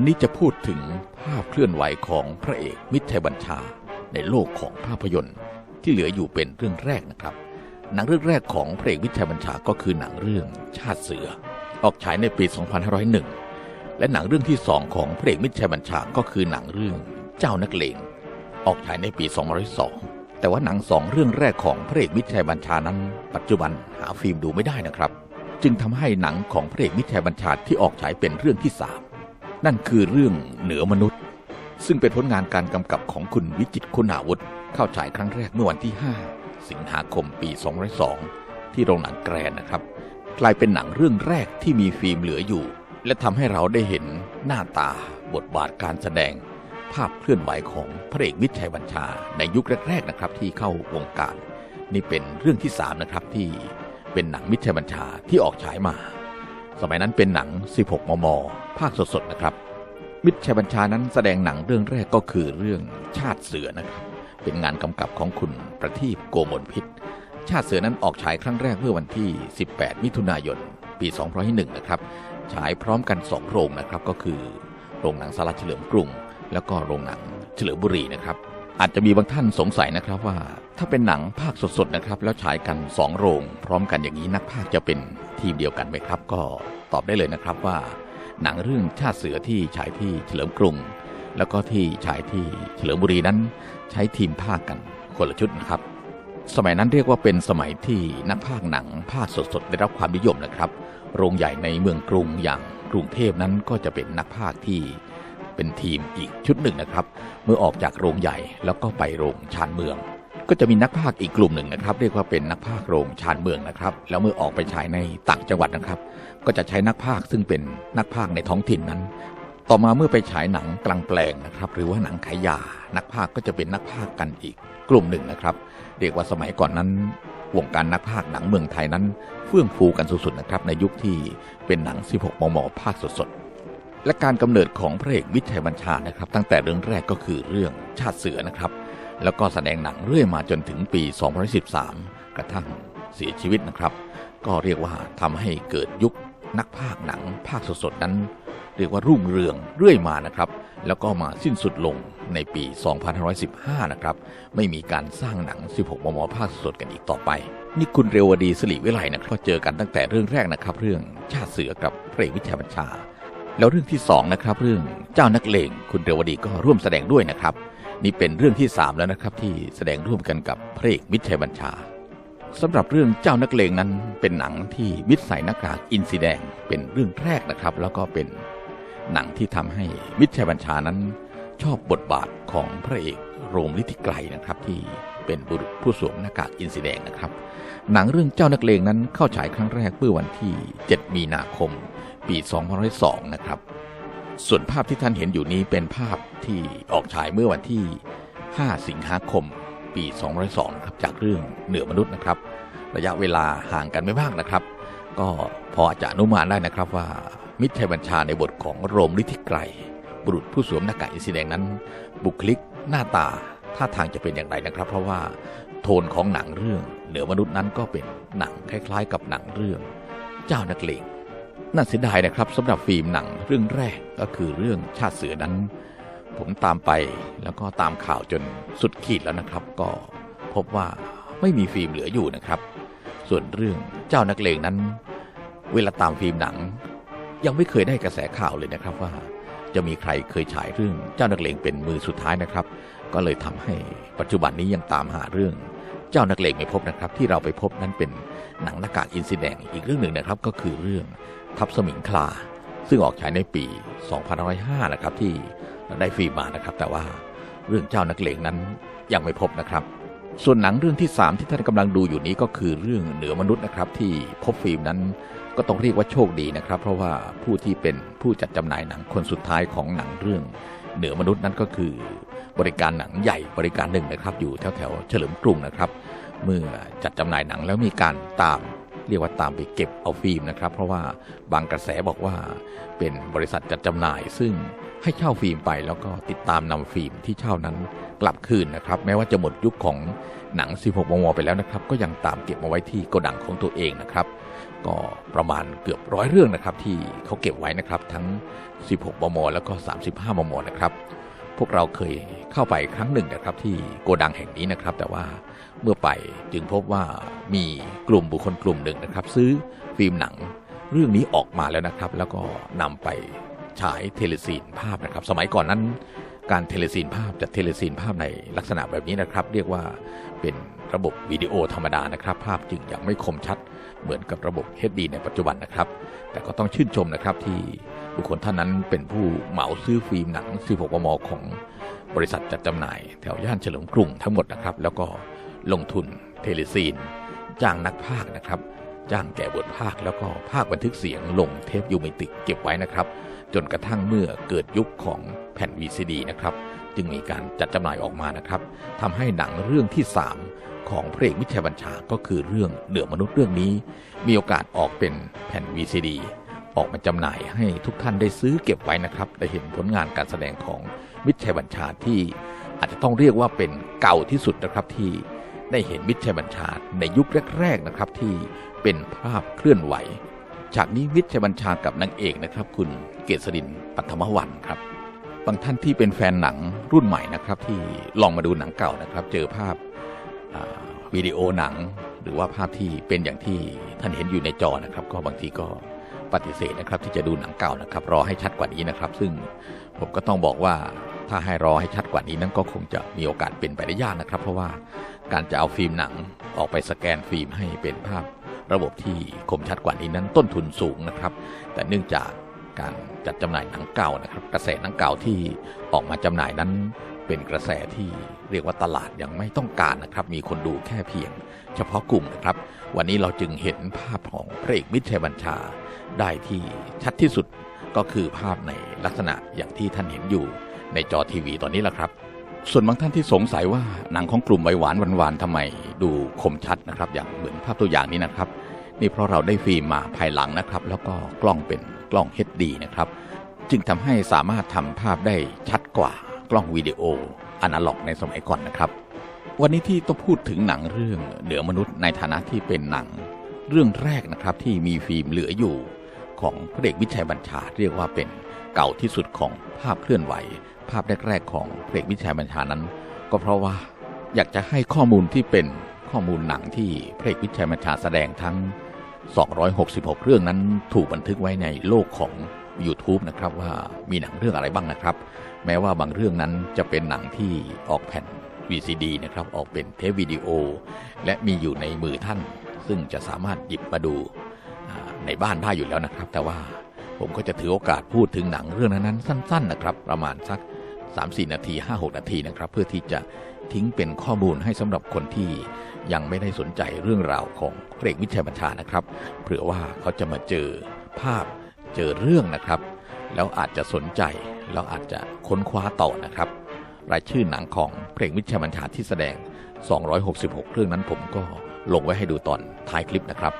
วันนี้จะพูดถึงภาพเคลื่อนไหวของพระเอกมิตรชัยบัญชา ในโลกของภาพยนตร์ ที่เหลืออยู่เป็นเรื่องแรกนะครับ หนังเรื่องแรกของพระเอกมิตรชัยบัญชาก็คือหนังเรื่องชาติเสือ ออกฉายในปี 2501 และหนังเรื่องที่สองของพระเอกมิตรชัยบัญชาก็คือหนังเรื่องเจ้านักเลงออกฉายในปี 2002 แต่ว่าหนังสองเรื่องแรกของพระเอกมิตรชัยบัญชานั้น ปัจจุบันหาฟิล์มดูไม่ได้นะครับ จึงทำให้หนังของพระเอกมิตรชัยบัญชาที่ออกฉายเป็นเรื่องที่สาม นั่นคือเรื่องเหนือมนุษย์ ซึ่งเป็นผลงานการกำกับของคุณวิจิตคุณาวุธ เข้าฉายครั้งแรกเมื่อวันที่ 5 สิงหาคมปี2002 ที่โรงหนังแกรนนะครับ กลายเป็นหนังเรื่องแรกที่มีฟิล์มเหลืออยู่ และทำให้เราได้เห็นหน้าตา บทบาทการแสดง ภาพเคลื่อนไหวของพระเอกมิตรชัยบัญชา ในยุคแรกๆนะครับที่เข้าวงการ นี่เป็นเรื่องที่3นะครับที่เป็นหนังมิตรชัยบัญชาที่ออกฉายมา สมัยนั้นเป็นหนัง 16 มม ภาคสดๆนะครับ มิตรชัยบัญชานั้นแสดงหนังเรื่องแรกก็คือเรื่องชาติเสือนะครับ เป็นงานกำกับของคุณประทีปโกมลพิษ ชาติเสือนั้นออกฉายครั้งแรกเมื่อวันที่ 18 มิถุนายน ปี 2001 นะครับ ฉายพร้อมกัน 2 โรงนะครับ ก็คือ โรงหนังสาราเฉลิมกรุง แล้วก็โรงหนังเฉลิมบุรีนะครับ อาจจะมีบางท่านสงสัยนะครับว่า ถ้าเป็นหนังภาคสดๆนะครับ แล้วฉายกัน 2 โรง พร้อมกันอย่างนี้นักภาคจะเป็น ทีมเดียวกันไหมครับ ก็ตอบได้เลยนะครับว่า หนังเรื่องชาติเสือที่ฉายที่เฉลิมกรุง แล้วก็ที่ฉายที่เฉลิมบุรีนั้น ใช้ทีมภาคกันคนละชุดนะครับ สมัยนั้นเรียกว่าเป็นสมัยที่นักภาคหนังภาคสดๆ ได้รับความนิยมนะครับ โรงใหญ่ในเมืองกรุงอย่างกรุงเทพนั้นก็จะเป็นนักภาคที่เป็นทีมอีกชุดหนึ่งนะครับ เมื่อออกจากโรงใหญ่แล้วก็ไปโรงชานเมือง ก็จะมีนักภาคอีกกลุ่มหนึ่งนะครับ เรียกว่าเป็นนักภาคโรงชานเมืองนะครับ แล้วเมื่อออกไปฉายในต่างจังหวัดนะครับ ก็จะใช้นักภาคซึ่งเป็นนักภาคในท้องถิ่นนั้น ต่อมาเมื่อไปฉายหนังกลางแปลงนะครับ หรือว่าหนังขายยา นักภาคก็จะเป็นนักภาคกันอีกกลุ่มหนึ่งนะครับ เรียกว่าสมัยก่อนนั้นวงการนักภาคหนังเมืองไทยนั้น เฟื่องฟูกันสุดๆนะครับในยุคที่เป็นหนัง 16 มม ภาคสดๆและการกำเนิดของพระเอกวิชัยบัญชานะครับ ตั้งแต่เรื่องแรกก็คือเรื่องชาติเสือนะครับ แล้วก็แสดงหนังเรื่อยมาจนถึงปี 2013 กระทั่งเสียชีวิตนะครับ ก็เรียกว่าทำให้เกิดยุคนักภาคหนังภาคสดๆนั้น เรียกว่ารุ่งเรืองเรื่อยมานะครับ แล้วก็มาสิ้นสุดลงในปี 2515 นะครับ ไม่มีการสร้างหนัง 16 มม ภาคสดกันอีกต่อไป นี่คุณเรวดีสิริวิไลนะครับเจอกันตั้งแต่เรื่องแรกนะครับ เรื่องชาติเสือกับพระเอกวิชัยบัญชา แล้วเรื่องที่สองนะครับเรื่องเจ้านักเลงคุณเรวดีก็ร่วมแสดงด้วยนะครับ นี่เป็นเรื่องที่สามแล้วนะครับที่แสดงร่วมกันกับพระเอกมิตรชัยบัญชาสำหรับเรื่องเจ้านักเลงนั้นเป็นหนังที่มิตรใส่หน้ากากอินซีแดงเป็นเรื่องแรกนะครับ แล้วก็เป็นหนังที่ทำให้มิตรชัยบัญชานั้น ชอบบทบาทของพระเอกโรมลิธิไกรนะครับ ที่เป็นบุรุษผู้สวมหน้ากากอินซีแดงนะครับ หนังเรื่องเจ้านักเลงนั้นเข้าฉายครั้งแรกเมื่อวันที่ 7 มีนาคม ปี2002 นะครับ ส่วนภาพที่ท่านเห็นอยู่นี้เป็นภาพที่ออกฉายเมื่อวันที่ 5 สิงหาคม ปี 2002นะครับจากเรื่องเหนือมนุษย์นะครับ ระยะเวลาห่างกันไม่มากนะครับ ก็พอจะอนุมานได้นะครับว่า มิตรชัยบัญชาในบทของโรมฤทธิไกรบุรุษผู้สวมหน้ากากอินสีแดงนั้น บุคลิกหน้าตาท่าทางจะเป็นอย่างไรนะครับ เพราะว่าโทนของหนังเรื่องเหนือมนุษย์นั้นก็เป็นหนังคล้าย ๆ กับหนังเรื่อง เจ้านักเลง น่าเสียดายนะครับสำหรับฟิล์มหนังเรื่องแรกก็คือเรื่องชาติเสือนั้น ผมตามไปแล้วก็ตามข่าวจนสุดขีดแล้วนะครับ ก็พบว่าไม่มีฟิล์มเหลืออยู่นะครับ ส่วนเรื่องเจ้านักเลงนั้น เวลาตามฟิล์มหนัง ยังไม่เคยได้กระแสข่าวเลยนะครับว่า จะมีใครเคยฉายเรื่องเจ้านักเลงเป็นมือสุดท้ายนะครับ ก็เลยทำให้ปัจจุบันนี้ยังตามหาเรื่องเจ้านักเลงไม่พบนะครับ ที่เราไปพบนั้นเป็นหนังหน้ากากอินซีแดงอีกเรื่องหนึ่งนะครับ ก็คือเรื่อง ทับสมิงคลา ซึ่งออกฉายในปี 2505 นะครับ ที่ได้ฟิล์มานะครับ แต่ว่าเรื่องเจ้านักเลงนั้นยังไม่พบนะครับ ส่วนหนังเรื่องที่ 3 ที่ท่านกำลังดูอยู่นี้ก็คือเรื่องเหนือมนุษย์นะครับ ที่พบฟิล์มนั้นก็ต้องเรียกว่าโชคดีนะครับ เพราะว่าผู้ที่เป็นผู้จัดจำหน่ายหนังคนสุดท้ายของหนังเรื่องเหนือมนุษย์นั้นก็คือบริการหนังใหญ่บริการหนึ่งนะครับ อยู่แถวแถวเฉลิมกรุงนะครับ เมื่อจัดจำหน่ายหนังแล้วมีการตาม เรียกว่าตามไปเก็บเอาฟิล์มนะครับ เพราะว่าบางกระแสบอกว่าเป็นบริษัทจัดจำหน่ายซึ่งให้เช่าฟิล์มไปแล้วก็ติดตามนำฟิล์มที่เช่านั้นกลับคืนนะครับ แม้ว่าจะหมดยุคของหนัง 16 มม ไปแล้วนะครับ ก็ยังตามเก็บมาไว้ที่โกดังของตัวเองนะครับ ก็ประมาณเกือบร้อยเรื่องนะครับที่เขาเก็บไว้นะครับ ทั้ง 16 มม แล้วก็ 35 มม นะครับ พวกเราเคยเข้าไปครั้งหนึ่งนะครับ ที่โกดังแห่งนี้นะครับ แต่ว่าเมื่อไปจึงพบว่ามีกลุ่มบุคคลกลุ่มหนึ่งนะครับ ซื้อฟิล์มหนังเรื่องนี้ออกมาแล้วนะครับ แล้วก็นำไปฉายเทเลซีนภาพนะครับ สมัยก่อนนั้น การเทเลซีนภาพจะเทเลซีนภาพในลักษณะแบบนี้นะครับ เรียกว่าเป็นระบบวิดีโอธรรมดานะครับ ภาพจึงยังไม่คมชัดเหมือนกับระบบ HD ในปัจจุบันนะครับ แต่ก็ต้องชื่นชมนะครับที่ บุคคลท่านนั้นเป็นผู้เหมาซื้อฟิล์มหนัง 16 มม ของบริษัทจัดจำหน่าย แถวย่านเฉลิมกรุงทั้งหมดนะครับ แล้วก็ลงทุนเทเลซีน จ้างนักพากย์นะครับ จ้างแก่บทภาคแล้วก็ภาคบันทึกเสียงลงเทปยูเมติกเก็บไว้นะครับ จนกระทั่งเมื่อเกิดยุคของแผ่น VCD นะครับ จึงมีการจัดจำหน่ายออกมานะครับทำให้หนังเรื่องที่ 3 ของพระเอกมิชัยบัญชาก็คือเรื่องเหนือมนุษย์เรื่องนี้ มีโอกาสออกเป็นแผ่น VCD ออกมาจำหน่ายให้ทุกท่านได้ซื้อเก็บไว้นะครับได้เห็นผลงานการแสดงของมิตรชัยบัญชาที่อาจจะต้องเรียกว่าเป็นเก่าที่สุดนะครับที่ได้เห็นมิตรชัยบัญชาในยุคแรก ๆนะครับ ที่เป็นภาพเคลื่อนไหวฉากนี้มิตรชัยบัญชากับนางเอกนะครับ คุณเกษรินปัทมวันครับบางท่านที่เป็นแฟนหนังรุ่นใหม่นะครับ ที่ลองมาดูหนังเก่านะครับ เจอภาพวิดีโอหนัง หรือว่าภาพที่เป็นอย่างที่ท่านเห็นอยู่ในจอนะครับ ก็บางทีก็ ปฏิเสธนะครับที่จะดูหนังเก่านะครับ รอให้ชัดกว่านี้นะครับ ซึ่งผมก็ต้องบอกว่าถ้าให้รอให้ชัดกว่านี้นั้นก็คงจะมีโอกาสเป็นไปได้ยากนะครับ เพราะว่าการจะเอาฟิล์มหนังออกไปสแกนฟิล์มให้เป็นภาพระบบที่คมชัดกว่านี้นั้นต้นทุนสูงนะครับ แต่เนื่องจากการจัดจำหน่ายหนังเก่านะครับ กระแสหนังเก่าที่ออกมาจำหน่ายนั้น เป็นกระแสที่เรียกว่าตลาดยังไม่ต้องการนะครับ มีคนดูแค่เพียง เฉพาะกลุ่มนะครับ วันนี้เราจึงเห็นภาพของพระเอกมิตรชัยบัญชา ได้ที่ชัดที่สุดก็คือภาพในลักษณะอย่างที่ท่านเห็นอยู่ในจอทีวีตอนนี้แหละครับ ส่วนบางท่านที่สงสัยว่าหนังของกลุ่มไวหวานวันวานๆทำไมดูคมชัดนะครับ อย่างเหมือนภาพตัวอย่างนี้นะครับนี่เพราะเราได้ฟิล์มมาภายหลังนะครับ แล้วก็กล้องเป็นกล้อง HD นะครับ จึงทำให้สามารถทำภาพได้ชัดกว่า กล้องวิดีโออนาล็อกในสมัยก่อนนะครับ วันนี้ที่ต้องพูดถึงหนังเรื่องเหนือมนุษย์ในฐานะที่เป็นหนัง เรื่องแรกนะครับที่มีฟิล์มเหลืออยู่ ของพระเอกวิชัยบัญชาเรียกว่าเป็นเก่าที่สุดของภาพเคลื่อนไหว ภาพแรกๆของพระเอกวิชัยบัญชานั้น ก็เพราะว่าอยากจะให้ข้อมูลที่เป็นข้อมูลหนังที่พระเอกวิชัยบัญชาแสดงทั้ง 266 เรื่องนั้นถูกบันทึกไว้ในโลกของ YouTube นะครับว่ามีหนังเรื่องอะไรบ้างนะครับ แม้ว่าบางเรื่องนั้นจะเป็นหนังที่ออกแผ่น VCD นะครับออกเป็นเทปวิดีโอ และมีอยู่ในมือท่าน ซึ่งจะสามารถหยิบมาดูในบ้านได้อยู่แล้วนะครับ แต่ว่าผมก็จะถือโอกาสพูดถึงหนังเรื่องนั้นๆสั้น ๆ นะครับ ประมาณสัก 3-4 นาที 5-6 นาทีนะครับ เพื่อที่จะทิ้งเป็นข้อมูลให้สำหรับคนที่ยังไม่ได้สนใจเรื่องราวของพระเอกวิชัยบัญชานะครับเผื่อว่าเขาจะมาเจอภาพ เจอเรื่องนะครับ แล้วอาจจะสนใจแล้วอาจจะค้นคว้าต่อนะครับ รายชื่อหนังของเพลงวิชาบัญชาที่แสดง 266 เรื่องนั้นผมก็ลงไว้ให้ดูตอนท้ายคลิปนะครับ